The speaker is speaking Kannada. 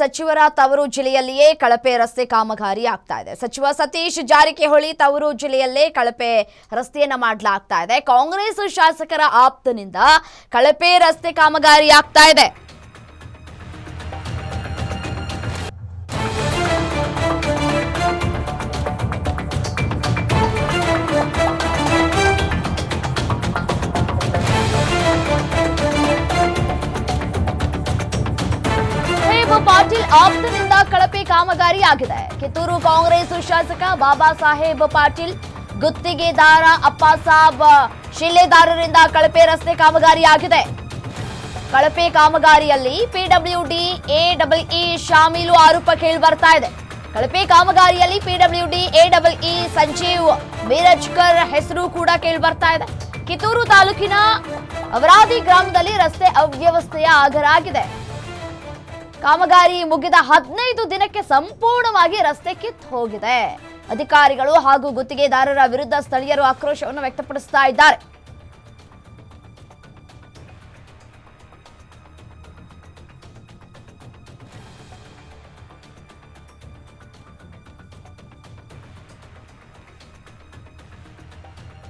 ಸಚಿವರ ತವರು ಜಿಲ್ಲೆಯಲ್ಲಿಯೇ ಕಳಪೆ ರಸ್ತೆ ಕಾಮಗಾರಿ ಆಗ್ತಾ ಇದೆ. ಸಚಿವ ಸತೀಶ್ ಜಾರಕಿಹೊಳಿ ತವರು ಜಿಲ್ಲೆಯಲ್ಲೇ ಕಳಪೆ ರಸ್ತೆಯನ್ನ ಮಾಡಲಾಗ್ತಾ ಇದೆ. ಕಾಂಗ್ರೆಸ್ ಶಾಸಕರ ಆಪ್ತನಿಂದ ಕಳಪೆ ರಸ್ತೆ ಕಾಮಗಾರಿ ಆಗ್ತಾ ಇದೆ. ಪಾಟೀಲ್ ಆಪ್ತದಿಂದ ಕಳಪೆ ಕಾಮಗಾರಿ ಆಗಿದೆ ಕಿತ್ತೂರು ಕಾಂಗ್ರೆಸ್ ಶಾಸಕ ಬಾಬಾ ಸಾಹೇಬ್ ಪಾಟೀಲ್ ಗುತ್ತಿಗೆದಾರ ಅಪ್ಪಾಸಾಬ್ ಶಿಲೆದಾರರಿಂದ ಕಳಪೆ ರಸ್ತೆ ಕಾಮಗಾರಿ ಆಗಿದೆ ಕಳಪೆ ಕಾಮಗಾರಿಯಲ್ಲಿ ಪಿಡಬ್ಲ್ಯೂಡಿ ಎ ಡಬಲ್ ಇ ಶಾಮೀಲು ಆರೋಪ ಕೇಳಿ ಬರ್ತಾ ಇದೆ. ಕಳಪೆ ಕಾಮಗಾರಿಯಲ್ಲಿ PWD A E Sanjeev Mirajkar ಹೆಸರು ಕೂಡ ಕೇಳಿ ಬರ್ತಾ ಇದೆ. ಕಿತ್ತೂರು ತಾಲೂಕಿನ ಅವರಾದಿ ಗ್ರಾಮದಲ್ಲಿ ರಸ್ತೆ ಅವ್ಯವಸ್ಥೆಯ ಆಗರಾಗಿದೆ. ಕಾಮಗಾರಿ ಮುಗಿದ ಹದಿನೈದು ದಿನಕ್ಕೆ ಸಂಪೂರ್ಣವಾಗಿ ರಸ್ತೆ ಕಿತ್ತು ಹೋಗಿದೆ. ಅಧಿಕಾರಿಗಳು ಹಾಗೂ ಗುತ್ತಿಗೆದಾರರ ವಿರುದ್ಧ ಸ್ಥಳೀಯರು ಆಕ್ರೋಶವನ್ನು ವ್ಯಕ್ತಪಡಿಸ್ತಾ ಇದ್ದಾರೆ.